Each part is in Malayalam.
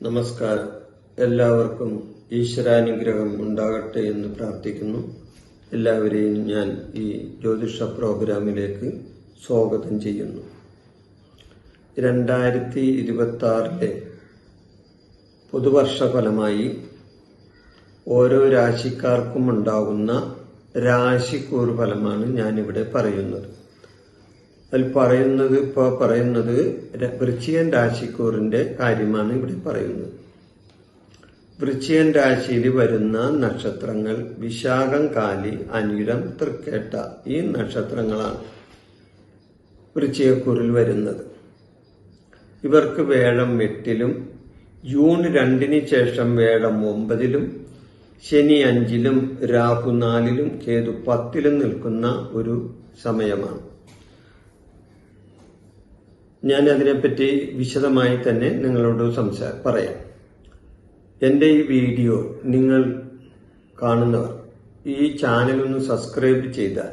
നമസ്കാരം. എല്ലാവർക്കും ഈശ്വരാനുഗ്രഹം ഉണ്ടാകട്ടെ എന്ന് പ്രാർത്ഥിക്കുന്നു. എല്ലാവരെയും ഞാൻ ഈ ജ്യോതിഷ പ്രോഗ്രാമിലേക്ക് സ്വാഗതം ചെയ്യുന്നു. രണ്ടായിരത്തി ഇരുപത്തി ആറിലെ പുതുവർഷ ഫലമായി ഓരോ രാശിക്കാർക്കും ഉണ്ടാകുന്ന രാശിക്കൂർ ഫലമാണ് ഞാനിവിടെ പറയുന്നത്. അതിൽ പറയുന്നത് ഇപ്പോൾ പറയുന്നത് വൃശ്ചികൻ രാശിക്കൂറിന്റെ കാര്യമാണ് ഇവിടെ പറയുന്നത്. വൃശ്ചികൻ രാശിയിൽ വരുന്ന നക്ഷത്രങ്ങൾ വിശാഖം കാലി അനിഴം തൃക്കേട്ട ഈ നക്ഷത്രങ്ങളാണ് വൃശ്ചികക്കൂറിൽ വരുന്നത്. ഇവർക്ക് വേഴം എട്ടിലും ജൂൺ രണ്ടിന് ശേഷം വേഴം ഒമ്പതിലും ശനി അഞ്ചിലും രാഹു നാലിലും കേതു പത്തിലും നിൽക്കുന്ന ഒരു സമയമാണ്. ഞാൻ അതിനെപ്പറ്റി വിശദമായി തന്നെ നിങ്ങളോട് സംസാ പറയാം. എന്റെ ഈ വീഡിയോ നിങ്ങൾ കാണുന്നവർ ഈ ചാനൽ ഒന്ന് സബ്സ്ക്രൈബ് ചെയ്താൽ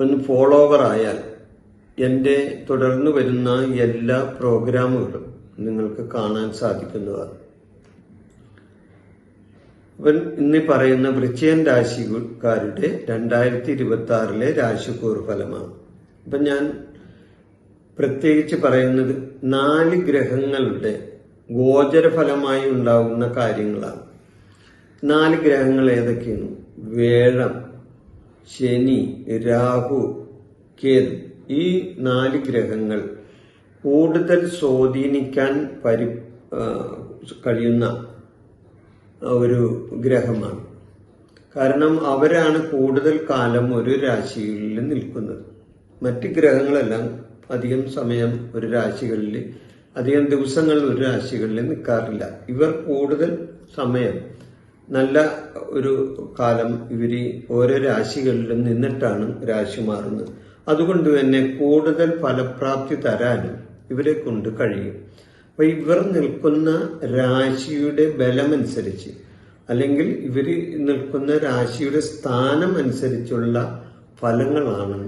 ഒന്ന് ഫോളോവർ ആയാൽ എന്റെ തുടർന്ന് വരുന്ന എല്ലാ പ്രോഗ്രാമുകളും നിങ്ങൾക്ക് കാണാൻ സാധിക്കുന്നതാണ്. ഇവൻ ഇന്ന് പറയുന്ന വൃശ്ചികൻ രാശിക്കാരുടെ രണ്ടായിരത്തി ഇരുപത്തി ആറിലെ രാശിക്കൂർ ഫലമാണ്. ഇപ്പൊ ഞാൻ പ്രത്യേകിച്ച് പറയുന്നത് നാല് ഗ്രഹങ്ങളുടെ ഗോചരഫലമായി ഉണ്ടാകുന്ന കാര്യങ്ങളാണ്. നാല് ഗ്രഹങ്ങൾ ഏതൊക്കെയാണ്? വേഴം ശനി രാഹു കേതു. ഈ നാല് ഗ്രഹങ്ങൾ കൂടുതൽ സ്വാധീനിക്കാൻ പരി കഴിയുന്ന ഒരു ഗ്രഹമാണ്. കാരണം അവരാണ് കൂടുതൽ കാലം ഒരു രാശിയിൽ നിൽക്കുന്നത്. മറ്റ് ഗ്രഹങ്ങളെല്ലാം അധികം സമയം ഒരു രാശികളിൽ അധികം ദിവസങ്ങൾ ഒരു രാശികളിൽ നിൽക്കാറില്ല ഇവർ കൂടുതൽ സമയം നല്ല ഒരു കാലം ഇവർ ഓരോ രാശികളിലും നിന്നിട്ടാണ് രാശി മാറുന്നത്. അതുകൊണ്ട് തന്നെ കൂടുതൽ ഫലപ്രാപ്തി തരാനും ഇവരെ കൊണ്ട് കഴിയും. അപ്പൊ ഇവർ നിൽക്കുന്ന രാശിയുടെ ബലമനുസരിച്ച് അല്ലെങ്കിൽ ഇവർ നിൽക്കുന്ന രാശിയുടെ സ്ഥാനം അനുസരിച്ചുള്ള ഫലങ്ങളാണ്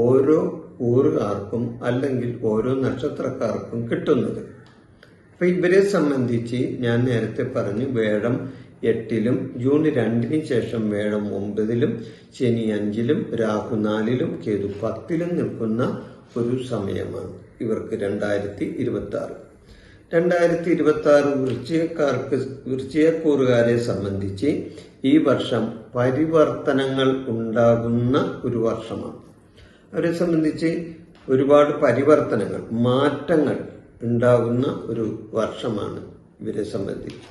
ഓരോ ഊറുകാർക്കും അല്ലെങ്കിൽ ഓരോ നക്ഷത്രക്കാർക്കും കിട്ടുന്നത്. അപ്പൊ ഇവരെ സംബന്ധിച്ച് ഞാൻ നേരത്തെ പറഞ്ഞു വേഴം എട്ടിലും ജൂൺ രണ്ടിന് ശേഷം വേഴം ഒമ്പതിലും ശനി അഞ്ചിലും രാഹു നാലിലും കേതു പത്തിലും നിൽക്കുന്ന ഒരു സമയമാണ്. ഇവർക്ക് രണ്ടായിരത്തി ഇരുപത്തി ആറ് രണ്ടായിരത്തി ഇരുപത്തി ആറ് വൃശ്ചികക്കാർക്ക് വൃശ്ചികക്കൂറുകാരെ സംബന്ധിച്ച് ഈ വർഷം പരിവർത്തനങ്ങൾ ഉണ്ടാകുന്ന ഒരു വർഷമാണ്. അവരെ സംബന്ധിച്ച് ഒരുപാട് പരിവർത്തനങ്ങൾ മാറ്റങ്ങൾ ഉണ്ടാകുന്ന ഒരു വർഷമാണ് ഇവരെ സംബന്ധിച്ച്.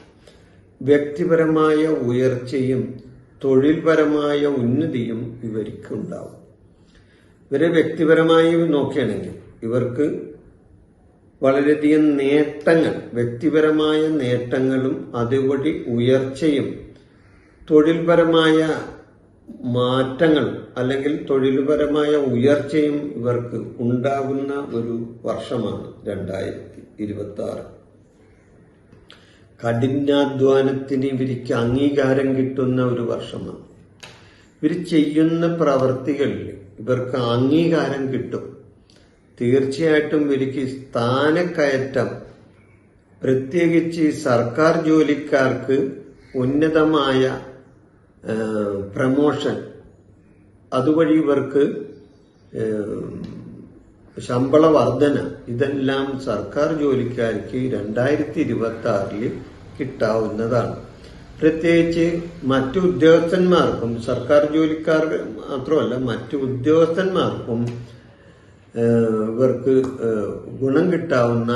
വ്യക്തിപരമായ ഉയർച്ചയും തൊഴിൽപരമായ ഉന്നതിയും ഇവർക്ക് ഉണ്ടാവും. ഇവരെ വ്യക്തിപരമായി നോക്കുകയാണെങ്കിൽ ഇവർക്ക് വളരെയധികം നേട്ടങ്ങൾ വ്യക്തിപരമായ നേട്ടങ്ങളും അതുവഴി ഉയർച്ചയും തൊഴിൽപരമായ മാറ്റങ്ങൾ അല്ലെങ്കിൽ തൊഴിൽപരമായ ഉയർച്ചയും ഇവർക്ക് ഉണ്ടാകുന്ന ഒരു വർഷമാണ് രണ്ടായിരത്തി ഇരുപത്തി ആറ് കഠിനാധ്വാനത്തിന് ഇവർക്ക് അംഗീകാരം കിട്ടുന്ന ഒരു വർഷമാണ്. ഇവർ ചെയ്യുന്ന പ്രവർത്തികളിൽ ഇവർക്ക് അംഗീകാരം കിട്ടും. തീർച്ചയായിട്ടും എനിക്ക് സ്ഥാനക്കയറ്റം പ്രത്യേകിച്ച് സർക്കാർ ജോലിക്കാർക്ക് ഉന്നതമായ പ്രമോഷൻ അതുവഴി ഇവർക്ക് ശമ്പള വർധന ഇതെല്ലാം സർക്കാർ ജോലിക്കാർക്ക് രണ്ടായിരത്തി ഇരുപത്തി ആറിൽ കിട്ടാവുന്നതാണ്. പ്രത്യേകിച്ച് മറ്റു ഉദ്യോഗസ്ഥന്മാർക്കും സർക്കാർ ജോലിക്കാർ മാത്രമല്ല മറ്റു ഉദ്യോഗസ്ഥന്മാർക്കും ഇവർക്ക് ഗുണം കിട്ടാവുന്ന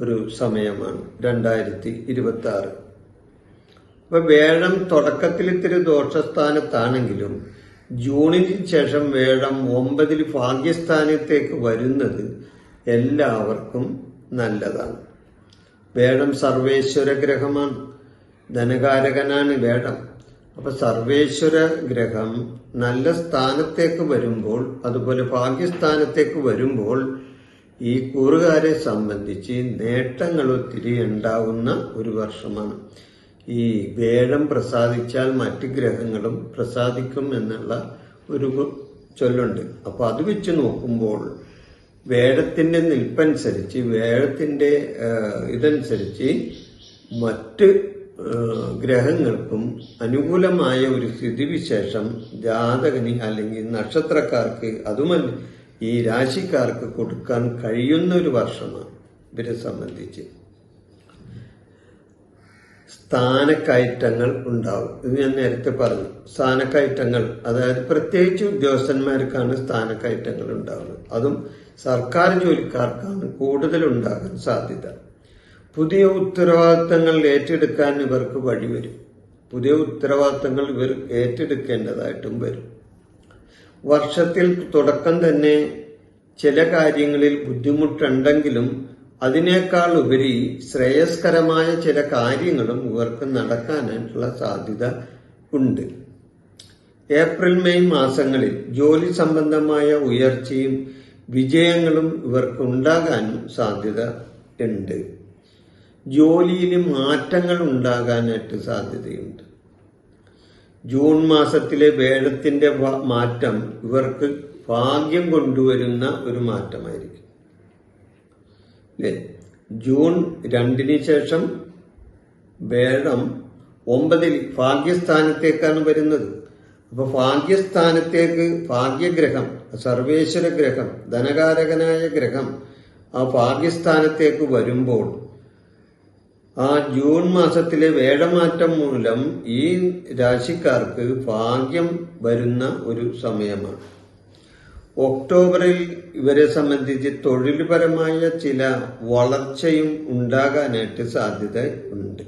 ഒരു സമയമാണ് രണ്ടായിരത്തി ഇരുപത്തി ആറ് അപ്പൊ വേഴം തുടക്കത്തിൽ ഇത്തിരി ദോഷസ്ഥാനത്താണെങ്കിലും ജൂണിന് ശേഷം വേഴം ഒമ്പതിൽ ഭാഗ്യസ്ഥാനത്തേക്ക് വരുന്നത് എല്ലാവർക്കും നല്ലതാണ്. വേഴം സർവേശ്വര ഗ്രഹമാണ് ധനകാരകനാണ് വേഴം. അപ്പൊ സർവേശ്വര ഗ്രഹം നല്ല സ്ഥാനത്തേക്ക് വരുമ്പോൾ അതുപോലെ ഭാഗ്യസ്ഥാനത്തേക്ക് വരുമ്പോൾ ഈ കൂറുകാരെ സംബന്ധിച്ച് നേട്ടങ്ങൾ ഒത്തിരി ഉണ്ടാവുന്ന ഒരു വർഷമാണ്. ഈ വേഴം പ്രസാദിച്ചാൽ മറ്റ് ഗ്രഹങ്ങളും പ്രസാദിക്കും എന്നുള്ള ഒരു ചൊല്ലുണ്ട്. അപ്പൊ അത് വെച്ച് നോക്കുമ്പോൾ വേഴത്തിന്റെ നിൽപ്പനുസരിച്ച് വേഴത്തിന്റെ ഇതനുസരിച്ച് മറ്റ് ഗ്രഹങ്ങൾക്കും അനുകൂലമായ ഒരു സ്ഥിതിവിശേഷം ജാതകന് അല്ലെങ്കിൽ നക്ഷത്രക്കാർക്ക് അതുമല്ല ഈ രാശിക്കാർക്ക് കൊടുക്കാൻ കഴിയുന്ന ഒരു വർഷമാണ് ഇവരെ സംബന്ധിച്ച്. സ്ഥാനക്കയറ്റങ്ങൾ ഉണ്ടാവും. ഇത് ഞാൻ നേരത്തെ പറഞ്ഞു. സ്ഥാനക്കയറ്റങ്ങൾ അതായത് പ്രത്യേകിച്ച് ഉദ്യോഗസ്ഥന്മാർക്കാണ് സ്ഥാനക്കയറ്റങ്ങൾ ഉണ്ടാവുന്നത്. അതും സർക്കാർ ജോലിക്കാർക്കാണ് കൂടുതൽ ഉണ്ടാകാൻ സാധ്യത. പുതിയ ഉത്തരവാദിത്തങ്ങൾ ഏറ്റെടുക്കാൻ ഇവർക്ക് വഴിവരും പുതിയ ഉത്തരവാദിത്തങ്ങൾ ഇവർ ഏറ്റെടുക്കേണ്ടതായിട്ടും വരും. വർഷത്തിൽ തുടക്കം തന്നെ ചില കാര്യങ്ങളിൽ ബുദ്ധിമുട്ടുണ്ടെങ്കിലും അതിനേക്കാൾ ഉപരി ശ്രേയസ്കരമായ ചില കാര്യങ്ങളും ഇവർക്ക് നടക്കാനായിട്ടുള്ള സാധ്യത ഉണ്ട്. ഏപ്രിൽ മെയ് മാസങ്ങളിൽ ജോലി സംബന്ധമായ ഉയർച്ചയും വിജയങ്ങളും ഇവർക്ക് ഉണ്ടാകാനും സാധ്യത ഉണ്ട്. ജോലിയിൽ മാറ്റങ്ങൾ ഉണ്ടാകാനായിട്ട് സാധ്യതയുണ്ട്. ജൂൺ മാസത്തിലെ വേഴത്തിന്റെ മാറ്റം ഇവർക്ക് ഭാഗ്യം കൊണ്ടുവരുന്ന ഒരു മാറ്റമായിരിക്കും. ജൂൺ രണ്ടിന് ശേഷം വേഴം ഒമ്പതിൽ ഭാഗ്യസ്ഥാനത്തേക്കാണ് വരുന്നത്. അപ്പൊ ഭാഗ്യസ്ഥാനത്തേക്ക് ഭാഗ്യഗ്രഹം സർവേശ്വര ഗ്രഹം ധനകാരകനായ ഗ്രഹം ആ ഭാഗ്യസ്ഥാനത്തേക്ക് വരുമ്പോൾ ആ ജൂൺ മാസത്തിലെ വേഴമാറ്റം മൂലം ഈ രാശിക്കാർക്ക് ഭാഗ്യം വരുന്ന ഒരു സമയമാണ്. ഒക്ടോബറിൽ ഇവരെ സംബന്ധിച്ച് തൊഴിൽപരമായ ചില വളർച്ചയും ഉണ്ടാകാനായിട്ട് സാധ്യത ഉണ്ട്.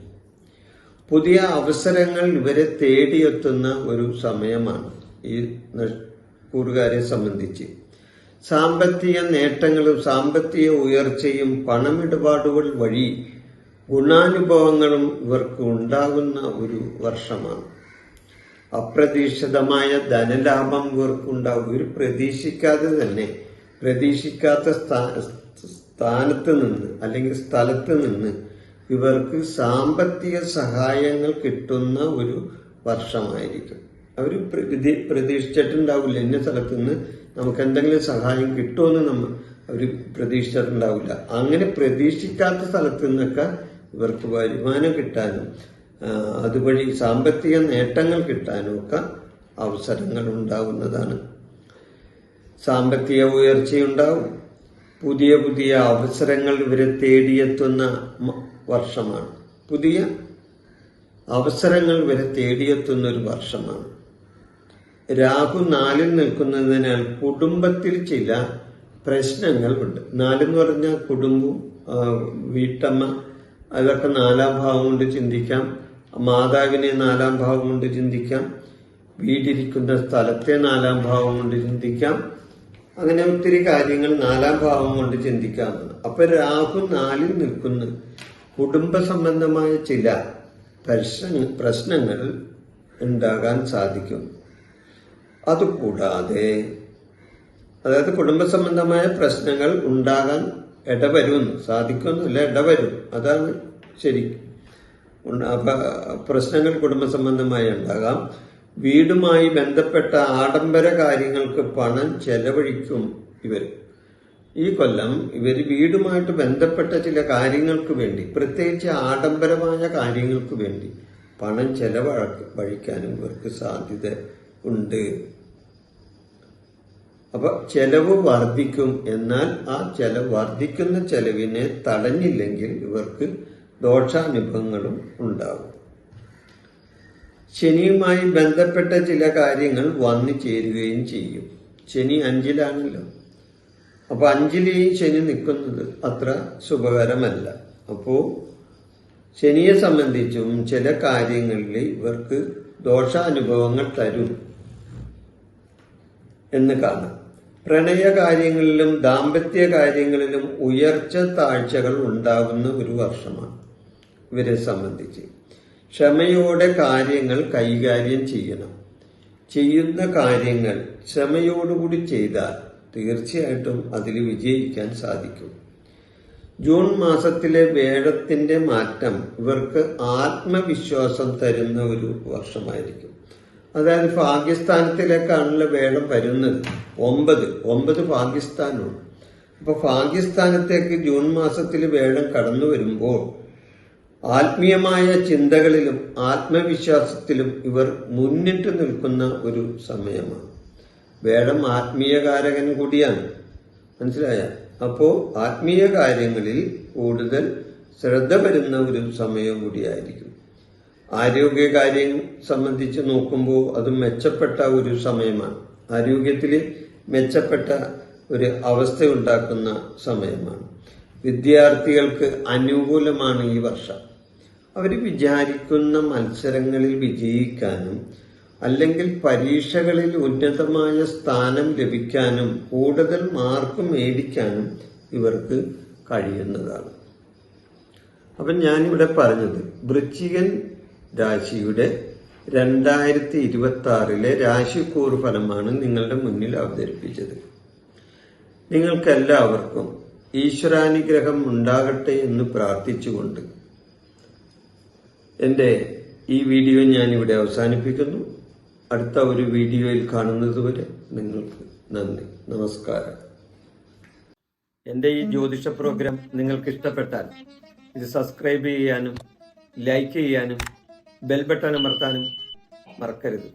പുതിയ അവസരങ്ങൾ ഇവരെ തേടിയെത്തുന്ന ഒരു സമയമാണ് ഈ കൂറുകാരെ സംബന്ധിച്ച്. സാമ്പത്തിക നേട്ടങ്ങളും സാമ്പത്തിക ഉയർച്ചയും പണമിടപാടുകൾ വഴി ഗുണാനുഭവങ്ങളും ഇവർക്ക് ഉണ്ടാകുന്ന ഒരു വർഷമാണ്. അപ്രതീക്ഷിതമായ ധനലാഭം ഇവർക്കുണ്ടാകും ഇവർ പ്രതീക്ഷിക്കാതെ തന്നെ പ്രതീക്ഷിക്കാത്ത സ്ഥാ- സ്ഥാനത്ത് നിന്ന് അല്ലെങ്കിൽ സ്ഥലത്ത് നിന്ന് ഇവർക്ക് സാമ്പത്തിക സഹായങ്ങൾ കിട്ടുന്ന ഒരു വർഷമായിരിക്കും. അവർ പ്രതീക്ഷിച്ചിട്ടുണ്ടാവില്ല ഇന്ന സ്ഥലത്ത് നിന്ന് നമുക്ക് എന്തെങ്കിലും സഹായം കിട്ടുമെന്ന് നമ്മൾ അവർ പ്രതീക്ഷിച്ചിട്ടുണ്ടാവില്ല. അങ്ങനെ പ്രതീക്ഷിക്കാത്ത സ്ഥലത്ത് നിന്നൊക്കെ ഇവർക്ക് വരുമാനം കിട്ടാനും അതുവഴി സാമ്പത്തിക നേട്ടങ്ങൾ കിട്ടാനും ഒക്കെ അവസരങ്ങൾ ഉണ്ടാവുന്നതാണ് സാമ്പത്തിക ഉയർച്ചയുണ്ടാവും. പുതിയ പുതിയ അവസരങ്ങൾ ഇവരെ തേടിയെത്തുന്ന വർഷമാണ്. പുതിയ അവസരങ്ങൾ വരെ തേടിയെത്തുന്ന ഒരു വർഷമാണ്. രാഹു നാലിൽ നിൽക്കുന്നതിനാൽ കുടുംബത്തിൽ ചില പ്രശ്നങ്ങൾ ഉണ്ട്. നാലെന്ന് പറഞ്ഞാൽ കുടുംബം വീട്ടമ്മ അതൊക്കെ നാലാം ഭാവം കൊണ്ട് ചിന്തിക്കാം. മാതാവിനെ നാലാം ഭാവം കൊണ്ട് ചിന്തിക്കാം. വീടിരിക്കുന്ന സ്ഥലത്തെ നാലാം ഭാവം കൊണ്ട് ചിന്തിക്കാം. അങ്ങനെ ഒത്തിരി കാര്യങ്ങൾ നാലാം ഭാവം കൊണ്ട് ചിന്തിക്കാം അപ്പൊ രാഹു നാലിൽ നിൽക്കുന്ന. കുടുംബ സംബന്ധമായ ചില പ്രശ്ന പ്രശ്നങ്ങൾ ഉണ്ടാകാൻ സാധിക്കും അതുകൂടാതെ അതായത് കുടുംബ സംബന്ധമായ പ്രശ്നങ്ങൾ ഉണ്ടാകാൻ ഇടവരുമെന്ന്. സാധിക്കുമെന്നല്ല ഇടവരും. അതാണ് ശരി. അപ്പൊ പ്രശ്നങ്ങൾ കുടുംബ സംബന്ധമായി ഉണ്ടാകാം. വീടുമായി ബന്ധപ്പെട്ട ആഡംബര കാര്യങ്ങൾക്ക് പണം ചെലവഴിക്കും ഇവർ. ഈ കൊല്ലം ഇവർ വീടുമായിട്ട് ബന്ധപ്പെട്ട ചില കാര്യങ്ങൾക്ക് വേണ്ടി പ്രത്യേകിച്ച് ആഡംബരമായ കാര്യങ്ങൾക്ക് വേണ്ടി പണം ചെലവഴിക്കാനും ഇവർക്ക് സാധ്യത ഉണ്ട്. അപ്പൊ ചെലവ് വർദ്ധിക്കും എന്നാൽ ആ ചെലവ് വർദ്ധിക്കുന്ന ചെലവിനെ തടഞ്ഞില്ലെങ്കിൽ ഇവർക്ക് ദോഷാനുഭവങ്ങളും ഉണ്ടാവും. ശനിയുമായി ബന്ധപ്പെട്ട ചില കാര്യങ്ങൾ വന്നു ചേരുകയും ചെയ്യും. ശനി അഞ്ചിലാണല്ലോ. അപ്പൊ അഞ്ചിൽ ഈ ശനി നിൽക്കുന്നത് അത്ര ശുഭകരമല്ല. അപ്പോ ശനിയെ സംബന്ധിച്ചും ചില കാര്യങ്ങളിൽ ഇവർക്ക് ദോഷാനുഭവങ്ങൾ തരും എന്ന് കാണാം. പ്രണയ കാര്യങ്ങളിലും ദാമ്പത്യ കാര്യങ്ങളിലും ഉയർച്ച താഴ്ചകൾ ഉണ്ടാകുന്ന ഒരു വർഷമാണ് ഇവരെ സംബന്ധിച്ച്. ക്ഷമയോടെ കാര്യങ്ങൾ കൈകാര്യം ചെയ്യണം. ചെയ്യുന്ന കാര്യങ്ങൾ ക്ഷമയോടുകൂടി ചെയ്താൽ തീർച്ചയായിട്ടും അതിൽ വിജയിക്കാൻ സാധിക്കും. ജൂൺ മാസത്തിലെ വേഴത്തിന്റെ മാറ്റം ഇവർക്ക് ആത്മവിശ്വാസം തരുന്ന ഒരു വർഷമായിരിക്കും. അതായത് പാകിസ്ഥാനത്തിലേക്കാണല്ലോ വേണം വരുന്നത്. ഒമ്പത്. ഒമ്പത് പാകിസ്ഥാനുണ്ട് അപ്പൊ പാകിസ്ഥാനത്തേക്ക് ജൂൺ മാസത്തിൽ വേണം കടന്നു വരുമ്പോൾ ആത്മീയമായ ചിന്തകളിലും ആത്മവിശ്വാസത്തിലും ഇവർ മുന്നിട്ട് നിൽക്കുന്ന ഒരു സമയമാണ്. വേടം ആത്മീയകാരകൻ കൂടിയാണ്. മനസ്സിലായ? അപ്പോൾ ആത്മീയ കാര്യങ്ങളിൽ കൂടുതൽ ശ്രദ്ധ വരുന്ന ഒരു സമയം കൂടിയായിരിക്കും. ആരോഗ്യകാര്യം സംബന്ധിച്ച് നോക്കുമ്പോൾ അത് മെച്ചപ്പെട്ട ഒരു സമയമാണ്. ആരോഗ്യത്തിൽ മെച്ചപ്പെട്ട ഒരു അവസ്ഥ ഉണ്ടാക്കുന്ന സമയമാണ്. വിദ്യാർത്ഥികൾക്ക് അനുകൂലമാണ് ഈ വർഷം. അവർ വിചാരിക്കുന്ന മത്സരങ്ങളിൽ വിജയിക്കാനും അല്ലെങ്കിൽ പരീക്ഷകളിൽ ഉന്നതമായ സ്ഥാനം ലഭിക്കാനും കൂടുതൽ മാർക്ക് മേടിക്കാനും ഇവർക്ക് കഴിയുന്നതാണ്. അപ്പം ഞാനിവിടെ പറഞ്ഞത് വൃശ്ചികൻ രാശിയുടെ രണ്ടായിരത്തി ഇരുപത്തി ആറിലെ രാശിക്കൂർ ഫലമാണ് നിങ്ങളുടെ മുന്നിൽ അവതരിപ്പിച്ചത്. നിങ്ങൾക്കെല്ലാവർക്കും ഈശ്വരാനുഗ്രഹം ഉണ്ടാകട്ടെ എന്ന് പ്രാർത്ഥിച്ചുകൊണ്ട് എന്റെ ഈ വീഡിയോ ഞാനിവിടെ അവസാനിപ്പിക്കുന്നു. അടുത്ത ഒരു വീഡിയോയിൽ കാണുന്നതുവരെ നിങ്ങൾക്ക് നന്ദി. നമസ്കാരം. എന്റെ ഈ ജ്യോതിഷ പ്രോഗ്രാം നിങ്ങൾക്ക് ഇഷ്ടപ്പെട്ടാൽ ഇത് സബ്സ്ക്രൈബ് ചെയ്യാനും ലൈക്ക് ചെയ്യാനും ബെൽ ബട്ടൺ അമർത്താനും മറക്കരുത്.